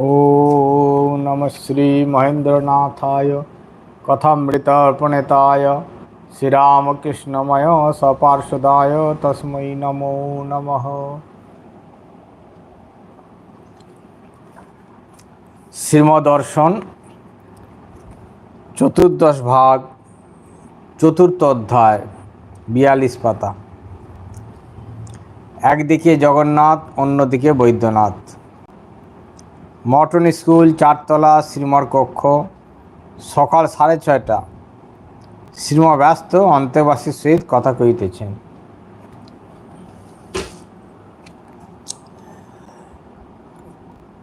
ॐ नमः श्रीमहेन्द्रनाथाय कथामृतर्पणिताय श्रीरामकृष्णमय सपार्षदाय तस्मै नमो नमः শ্রীমদর্শন চতুর্দশ ভাগ চতুর্থ অধ্যায় বিয়াল্লিশ পাতা একদিকে জগন্নাথ অন্যদিকে বৈদ্যনাথ মটন স্কুল, চারতলা, শ্রীমর কক্ষ। সকাল সাড়ে ছয়টা। শ্রীমা ব্যস্ত অন্তেবাসীর সহিত কথা কহিতেছেন।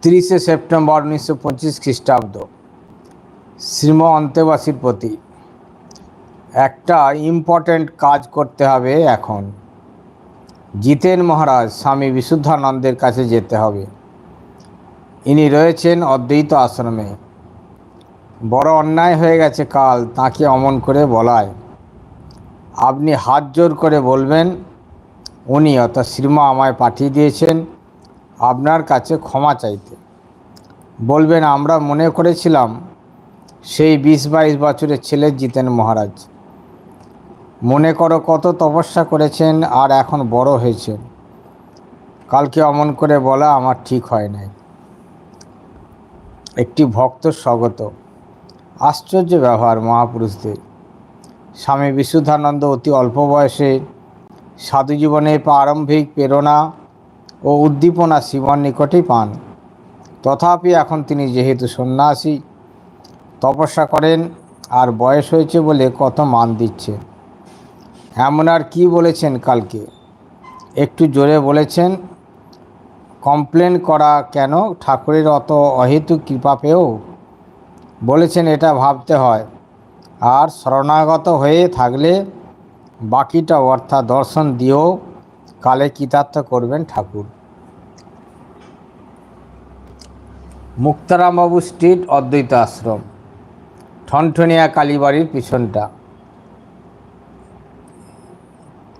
তিরিশে সেপ্টেম্বর উনিশশো পঁচিশ খ্রিস্টাব্দ। শ্রীম অন্তেবাসীর প্রতি একটা ইম্পর্ট্যান্ট কাজ করতে হবে এখন। জিতেন মহারাজ স্বামী বিশুদ্ধানন্দের কাছে যেতে হবে। ইনি রয়েছেন অদ্বৈত আশ্রমে। বড় অন্যায় হয়ে গেছে কাল, তাকে অমন করে বলায়। আপনি হাত জোর করে বলবেন, উনি অর্থাৎ শ্রীমা আমায় পাঠিয়ে দিয়েছেন, আপনার কাছে ক্ষমা চাইতে। বলবেন, আমরা মনে করেছিলাম সেই বিশ বাইশ বছরের ছেলে জিতেন মহারাজ। মনে করো কত তপস্যা করেছেন আর এখন বড় হয়েছেন। কালকে অমন করে বলা আমার ঠিক হয় নাই। একটি ভক্ত স্বগত। আশ্চর্য ব্যবহার মহাপুরুষদের। স্বামী বিশুদ্ধানন্দ অতি অল্প বয়সে সাধু জীবনের প্রারম্ভিক প্রেরণা ও উদ্দীপনা শিবর নিকটেই পান। তথাপি এখন তিনি যেহেতু সন্ন্যাসী, তপস্যা করেন আর বয়স হয়েছে বলে কত মান দিচ্ছে এমন আর কি বলেছেন কালকে? একটু জোরে বলেছেন কমপ্লেন করা কেন? ঠাকুরের অত অহেতু কৃপা পেয়েও? বলেছেন, এটা ভাবতে হয়। আর শরণাগত হয়ে থাকলে বাকিটা অর্থাৎ দর্শন দিয়েও কালে কৃতার্থ করবেন ঠাকুর। মুক্তারামবাবু স্ট্রিট অদ্বৈত আশ্রম, ঠনঠনিয়া কালীবাড়ির পিছনটা।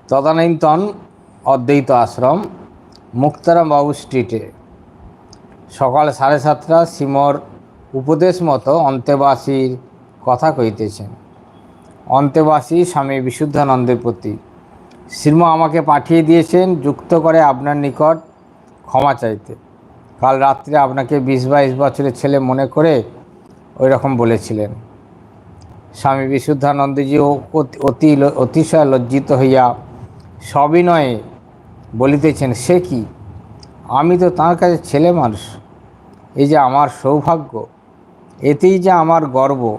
তদানীন্তন অদ্বৈত আশ্রম মুক্তারামবাবু স্ট্রিটে। সকাল সাড়ে সাতটা সিমর উপদেশ মতো অন্তেবাসীর কথা কইতেছেন অন্তেবাসী স্বামী বিশুদ্ধানন্দের প্রতি। শ্রীম আমাকে পাঠিয়ে দিয়েছেন, যুক্ত করে আপনার নিকট ক্ষমা চাইতে। কাল রাত্রে আপনাকে বিশ বাইশ বছরের ছেলে মনে করে ওই রকম বলেছিলেন। স্বামী বিশুদ্ধানন্দজিও অতি অতিশয় লজ্জিত হইয়া সবিনয়ে বলিতেছেন, সে কি? আমি তো তাঁর কাছে ছেলে মানুষ। এই যে আমার সৌভাগ্য, এতেই যে আমার গর্ব।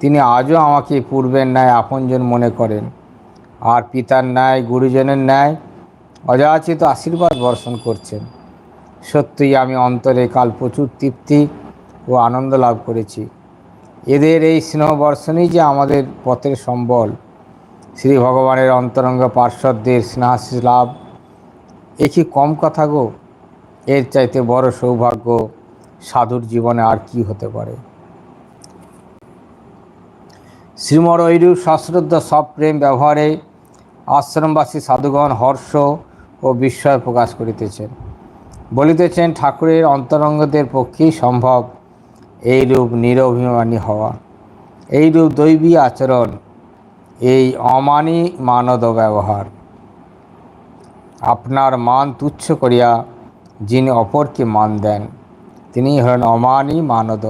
তিনি আজও আমাকে পূর্বের ন্যায় আপনজন মনে করেন। আর পিতার ন্যায়, গুরুজনের ন্যায় অযাচিত আশীর্বাদ বর্ষণ করছেন। সত্যিই আমি অন্তরে কাল প্রচুর তৃপ্তি ও আনন্দ লাভ করেছি। এদের এই স্নেহ বর্ষণই যে আমাদের পথের সম্বল। শ্রী ভগবানের অন্তরঙ্গ পার্শ্বদের স্নেহাশিস লাভ এ কি কম কথা গো? এর চাইতে বড় সৌভাগ্য সাধুর জীবনে আর কি হতে পারে? শ্রীমর ঐরূপ সশ্রদ্ধ সব প্রেম ব্যবহারে আশ্রমবাসী সাধুগণ হর্ষ ও বিস্ময় প্রকাশ করিতেছেন। বলিতেছেন, ঠাকুরের অন্তরঙ্গদের পক্ষেই সম্ভব এইরূপ নিরভিমানী হওয়া। এইরূপ দৈবী আচরণ, এই অমানি মানদ ব্যবহার। আপনার মান তুচ্ছ করিয়া যিনি অপরকে মান দেন তিনি হলেন অমানি মানদ।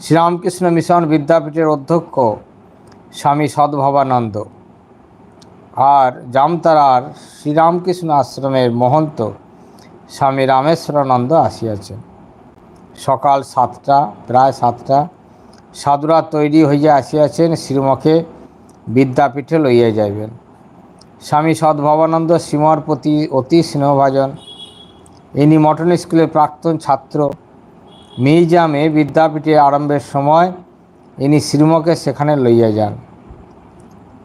শ্রীরামকৃষ্ণ মিশন বিদ্যাপীঠের অধ্যক্ষ স্বামী সদ্ভবানন্দ। আর জামতারার শ্রীরামকৃষ্ণ আশ্রমের মহন্ত স্বামী রামেশ্বরানন্দ আসিয়াছেন। সকাল সাতটা, প্রায় সাতটা, সাধুরা তৈরি হইয়া আসিয়াছেন শ্রীমকে বিদ্যাপীঠে লইয়া যাইবেন। স্বামী সদ্ভবানন্দ শ্রীমর প্রতি অতি স্নেহভাজন। ইনি মটন স্কুলের প্রাক্তন ছাত্র। মিউজিয়ামে বিদ্যাপীঠে আরম্ভের সময় ইনি শ্রীমকে সেখানে লইয়া যান।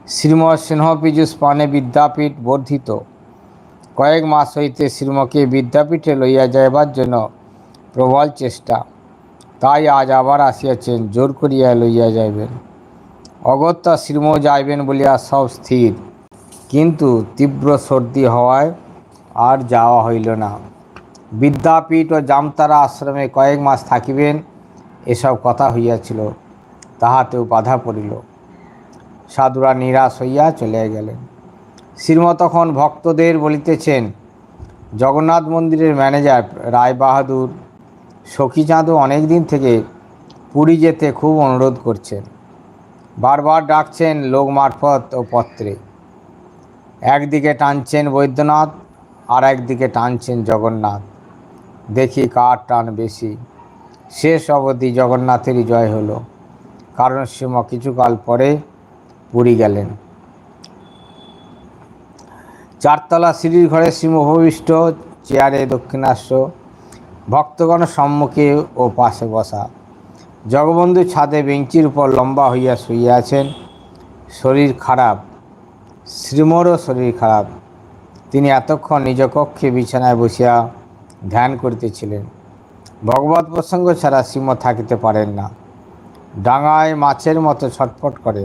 শ্রীম স্নেহপীযুষ পানে বিদ্যাপীঠ বর্ধিত। কয়েক মাস হইতে শ্রীমকে বিদ্যাপীঠে লইয়া যাইবার জন্য প্রবল চেষ্টা। তাই আজ আবার আসিয়াছেন, জোর করিয়া লইয়া যাইবেন। অগত্যা শ্রীম যাইবেন বলিয়া সব স্থির। কিন্তু তীব্র সর্দি হওয়ায় আর যাওয়া হইল না। বিদ্যাপীঠ ও জামতারা আশ্রমে কয়েক মাস থাকিবেন, এসব কথা হইয়াছিল, তাহাতেও বাধা পড়িল। সাধুরা নিরাশ হইয়া চলিয়া গেলেন। শ্রীমত তখন ভক্তদের বলিতেছেন, জগন্নাথ মন্দিরের ম্যানেজার রায় বাহাদুর সখীচাঁদও অনেক দিন থেকে পুরী যেতে খুব অনুরোধ করছেন। বারবার ডাকছেন লোক মারফত ও পত্রে। একদিকে টানছেন বৈদ্যনাথ, আর একদিকে টানছেন জগন্নাথ। দেখি কার টান বেশি। শেষ অবধি জগন্নাথেরই জয় হলো। কারণ সীম কিছুকাল পরে পুরী গেলেন। চারতলা সিঁড়ির ঘরে সিংহভবিষ্ট চেয়ারে দক্ষিণাস্য ভক্তগণ সম্মুখে ও পাশে বসা। জগবন্ধু ছাদে বেঞ্চির উপর লম্বা হইয়া শুইয়াছেন শরীর খারাপ। শ্রীমরও শরীর খারাপ। তিনি এতক্ষণ নিজ কক্ষে বিছানায় বসিয়া ধ্যান করিতেছিলেন। ভগবত প্রসঙ্গ ছাড়া শ্রীম থাকিতে পারেন না। ডাঙায় মাছের মতো ছটফট করে।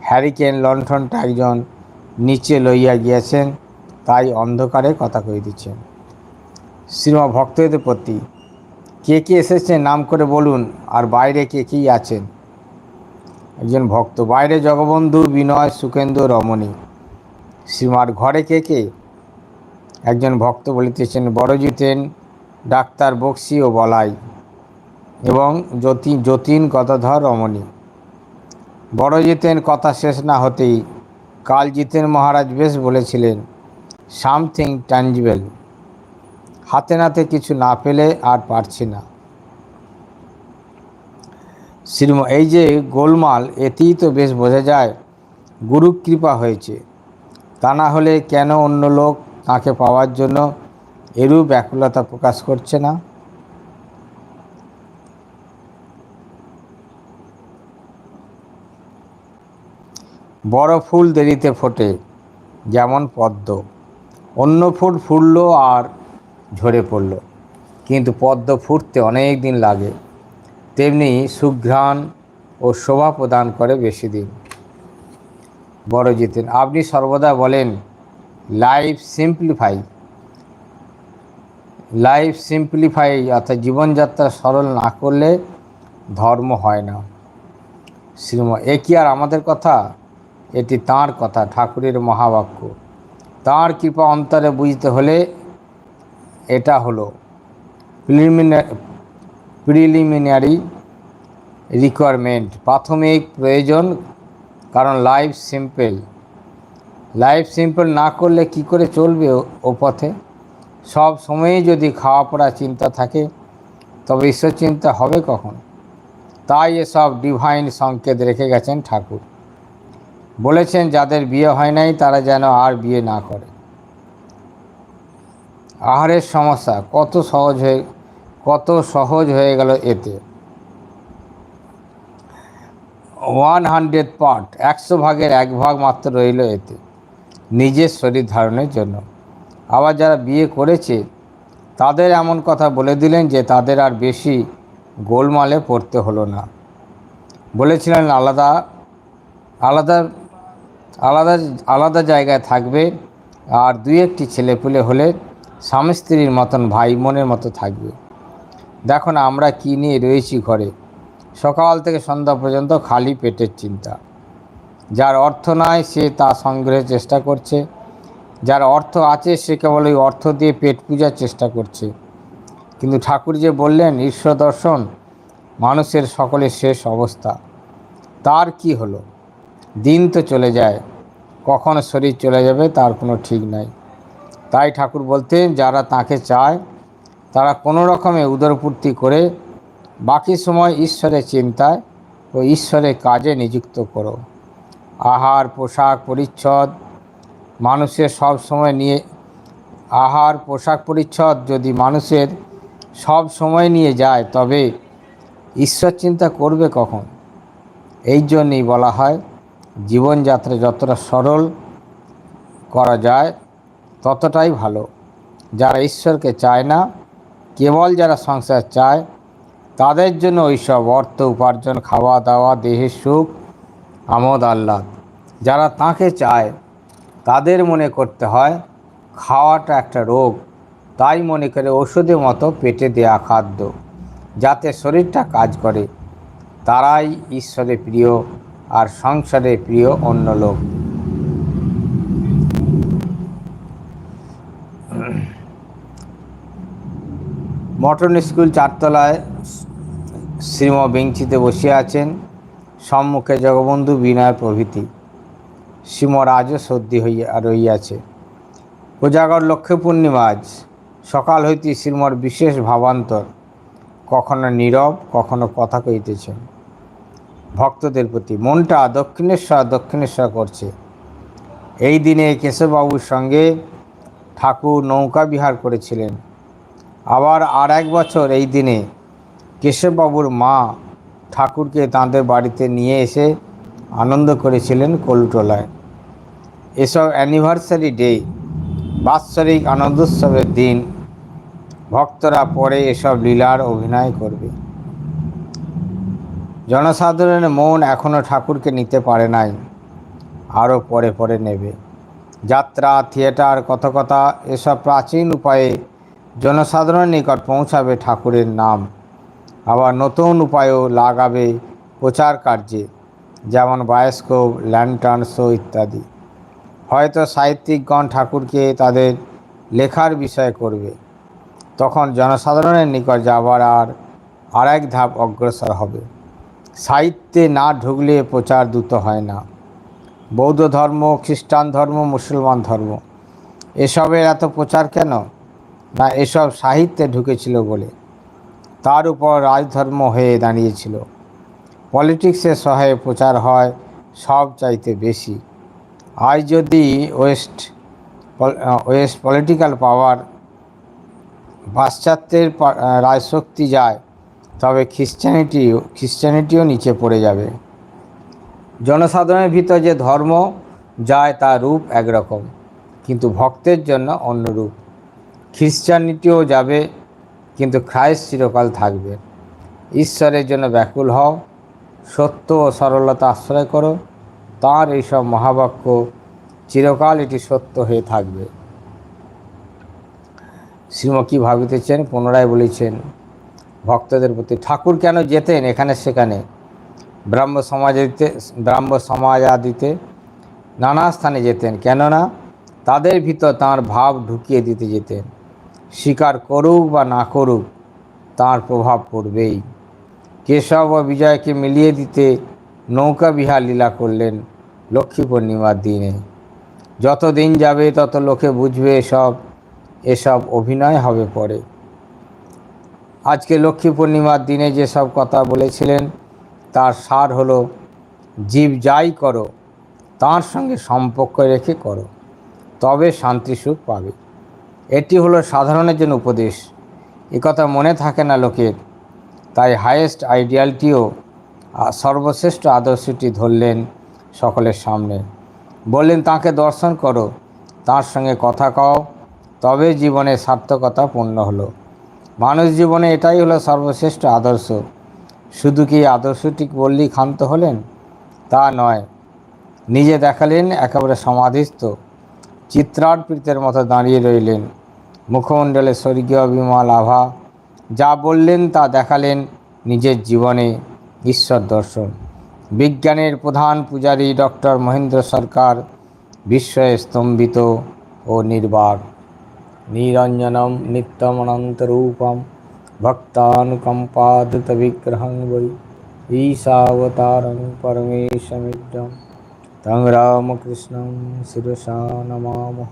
হ্যারিকেন লণ্ঠনটা একজন নিচে লইয়া গিয়াছেন, তাই অন্ধকারে কথা কইতেছেন শ্রীমা ভক্তদের প্রতি, কে কে এসেছেন নাম করে বলুন, আর বাইরে কে কী আছেন? একজন ভক্ত। বাইরে জগবন্ধু বিনয় সুখেন্দু রমণী। শ্রীমার ঘরে কে কে? একজন ভক্ত বলিতেছেন বড় জিতেন ডাক্তার বক্সি ও বলাই এবং যতীন যতীন গদাধর রমণী। বড় জিতেন কথা শেষ না হতেই কাল জিতেন মহারাজ বেশ বলেছিলেন, সামথিং ট্যাঞ্জিবেল। হাতে নাতে কিছু না পেলে আর পারছি না। শ্রীম এই যে গোলমাল, এতেই তো বেশ বোঝা যায় গুরু কৃপা হয়েছে। তা না হলে কেন অন্য লোক তাকে পাওয়ার জন্য এরূপ ব্যাকুলতা প্রকাশ করছে না? বড় ফুল দেরিতে ফোটে, যেমন পদ্ম। অন্য ফুল ফুলল আর ঝরে পড়ল। কিন্তু পদ্ম ফুটতে অনেক দিন লাগে। তেমনি সুঘ্রাণ ও শোভা প্রদান করে বেশি দিন। বড় জিতেন আপনি সর্বদা বলেন লাইফ সিম্পলিফাই লাইফ সিম্পলিফাই অর্থাৎ জীবনযাত্রা সরল না করলে ধর্ম হয় না। শ্রীম, এ কি আর আমাদের কথা? এটি তাঁর কথা, ঠাকুরের মহাবাক্য। তাঁর কৃপা অন্তরে বুঝতে হলে এটা হলো। প্রিলিমিনারি প্রিলিমিনারি রিকোয়ারমেন্ট প্রাথমিক প্রয়োজন, কারণ লাইফ সিম্পল লাইফ সিম্পল না করলে কি করে চলবে ও- পথে? সব সময়ই যদি খাওয়া পড়া চিন্তা থাকে, তবে ঈশ্বর চিন্তা হবে কখন? তাই এসব ডিভাইন সংকেত রেখে গেছেন ঠাকুর। বলেছেন, যাদের বিয়ে হয় নাই, তারা যেন আর বিয়ে না করে। আহারের সমস্যা কত সহজ হয়ে কত সহজ হয়ে গেল এতে। ওয়ান হান্ড্রেড পার্ট একশো ভাগের এক ভাগ মাত্র রইল এতে, নিজের শরীর ধারণের জন্য। আবার যারা বিয়ে করেছে, তাদের এমন কথা বলে দিলেন যে তাদের আর বেশি গোলমালে পড়তে হলো না। বলেছিলেন আলাদা আলাদা আলাদা আলাদা জায়গায় থাকবে আর দুই একটি ছেলেপুলে হলে স্বামী স্ত্রীর মতন ভাই বোনের মতো থাকবে। দেখো না, আমরা কী নিয়ে রয়েছি ঘরে? সকাল থেকে সন্ধ্যা পর্যন্ত খালি পেটের চিন্তা। যার অর্থ নাই সে তা সংগ্রহের চেষ্টা করছে। যার অর্থ আছে সে কেবল ওই অর্থ দিয়ে পেট পূজার চেষ্টা করছে। কিন্তু ঠাকুর যে বললেন, ঈশ্বর দর্শন, মানুষের সকলের শেষ অবস্থা। তার কি হলো? দিন তো চলে যায়, কখন শরীর চলে যাবে তার কোনো ঠিক নাই। তাই ঠাকুর বলতেন, যারা তাকে চায় তারা কোনো রকমে উদরপূর্তি করে বাকি সময় ঈশ্বরের চিন্তায় ও ঈশ্বরের কাজে নিযুক্ত করো। আহার, পোশাক, পরিচ্ছদ মানুষের সব সময় নিয়ে আহার, পোশাক, পরিচ্ছদ যদি মানুষের সব সময় নিয়ে যায়, তবে ঈশ্বর চিন্তা করবে কখন? এই জন্যই বলা হয়, জীবনযাত্রা যতটা সরল করা যায়, ততটাই ভালো। যারা ঈশ্বরকে চায় না কেবল যারা সংসার চায়, তাদের জন্য ওইসব অর্থ উপার্জন খাওয়া দাওয়া দেহের সুখ, আমোদ, আহ্লাদ। যারা তাকে চায়, তাদের মনে করতে হয়, খাওয়াটা একটা রোগ। তাই মনে করে ওষুধের মতো পেটে দেয়া খাদ্য, যাতে শরীরটা কাজ করে। তারাই ঈশ্বরের প্রিয় আর সংসারে প্রিয় অন্য লোক। মটন স্কুল চারতলায় শ্রীম বেঞ্চিতে বসে আছেন। সম্মুখে জগবন্ধু বিনয় প্রভৃতি। শ্রীমর আজও সর্দি হইয়া রইয়াছে কোজাগর লক্ষ্মী পূর্ণিমা আজ। সকাল হইতে শ্রীমর বিশেষ ভাবান্তর। কখনো নীরব, কখনো কথা কইতেছেন ভক্তদের প্রতি মনটা দক্ষিণেশ্বর দক্ষিণেশ্বর করছে। এই দিনে কেশববাবুর সঙ্গে ঠাকুর নৌকা বিহার করেছিলেন। আবার আর এক বছর এই দিনে কেশববাবুর মা ঠাকুরকে তাঁদের বাড়িতে নিয়ে এসে আনন্দ করেছিলেন কলুটোলায়। এসব অ্যানিভার্সারি ডে বাৎসরিক আনন্দোৎসবের দিন, ভক্তরা পরে এসব লীলার অভিনয় করবে। জনসাধারণের মন এখনও ঠাকুরকে নিতে পারে নাই, আরও পরে পরে নেবে। যাত্রা থিয়েটার কথকতা, এসব প্রাচীন উপায়ে জনসাধারণের নিকট পৌঁছাবে ঠাকুরের নাম। আবার নতুন উপায়ও লাগাবে প্রচার কার্যে, যেমন বায়োস্কোপ, ল্যান্টার্ন শো ইত্যাদি। হয়তো সাহিত্যিকগণ ঠাকুরকে তাদের লেখার বিষয় করবে। তখন জনসাধারণের নিকট যাবার আর আর এক ধাপ অগ্রসর হবে। সাহিত্যে না ঢুকলে প্রচার দ্রুত হয় না। বৌদ্ধ ধর্ম, খ্রিস্টান ধর্ম, মুসলমান ধর্ম, এসবের এত প্রচার কেন? না এসব সাহিত্যে ঢুকেছিল বলে। তার উপর রাজধর্ম হয়ে দাঁড়িয়েছিল। পলিটিক্সের সহায়ে প্রচার হয় সব চাইতে বেশি। আজ যদি ওয়েস্ট ওয়েস্ট পলিটিক্যাল পাওয়ার পাশ্চাত্যের রাজশক্তি যায়, তবে খ্রিশ্চানিটিও খ্রিশ্চানিটিও নিচে পড়ে যাবে। জনসাধারণের ভিতর যে ধর্ম যায় তার রূপ একরকম, কিন্তু ভক্তের জন্য অন্য রূপ খ্রিশ্চানিটিও যাবে, কিন্তু খ্রাইস্ট চিরকাল থাকবে। ঈশ্বরের জন্য ব্যাকুল হও, সত্য ও সরলতা আশ্রয় করো, তাঁর এইসব মহাবাক্য চিরকাল এটি সত্য হয়ে থাকবে। শ্রীম কী ভাবিতেছেন? পুনরায় বলেছেন, ভক্তদের প্রতি ঠাকুর কেন যেতেন এখানে সেখানে? ব্রাহ্ম সমাজাদিতে ব্রাহ্ম সমাজাদিতে নানা স্থানে যেতেন, কেননা তাদের ভিতর তাঁর ভাব ঢুকিয়ে দিতে যেতেন। স্বীকার করুক বা না করুক, তাঁর প্রভাব পড়বেই। কেশব ও বিজয়কে মিলিয়ে দিতে নৌকা বিহার লীলা করলেন লক্ষ্মী পূর্ণিমার দিনে। যত দিন যাবে, তত লোকে বুঝবে এসব এসব অভিনয় হবে পরে। আজকে লক্ষ্মী পূর্ণিমার দিনে যেসব কথা বলেছিলেন, তার সার হলো, জীব যাই করো, তার সঙ্গে সম্পর্ক রেখে করো, তবে শান্তি সুখ পাবে। এটি হলো সাধারণের জন্য উপদেশ। কথা মনে থাকে না লোকের। তাই হায়েস্ট আইডিয়ালটিও সর্বশ্রেষ্ঠ আদর্শটি ধরলেন সকলের সামনে। বললেন, তাকে দর্শন করো, তার সঙ্গে কথা কও। তবে জীবনে সার্থকতা পূর্ণ হলো। মানুষ জীবনে এটাই হলো সর্বশ্রেষ্ঠ আদর্শ। শুধু কি আদর্শটি বললেই ক্ষান্ত হলেন? তা নয়। নিজে দেখালেন, একেবারে সমাধিস্থ। চিত্রার্পিতের মতো দাঁড়িয়ে রইলেন। মুখমণ্ডলে স্বর্গীয় বিমল আভা যা বললেন তা দেখালেন নিজের জীবনে ঈশ্বর দর্শন বিজ্ঞানের প্রধান পূজারী ডক্টর মহেন্দ্র সরকার বিস্ময়ে স্তম্ভিত ও নির্বাক নিরঞ্জনম নিত্যমনন্তরূপম ভক্তানুকম্পাদত বিগ্রহং বৈ ঈশাবতারং পরমেশমিদ্রম তং রামকৃষ্ণং শিরসা নমামহ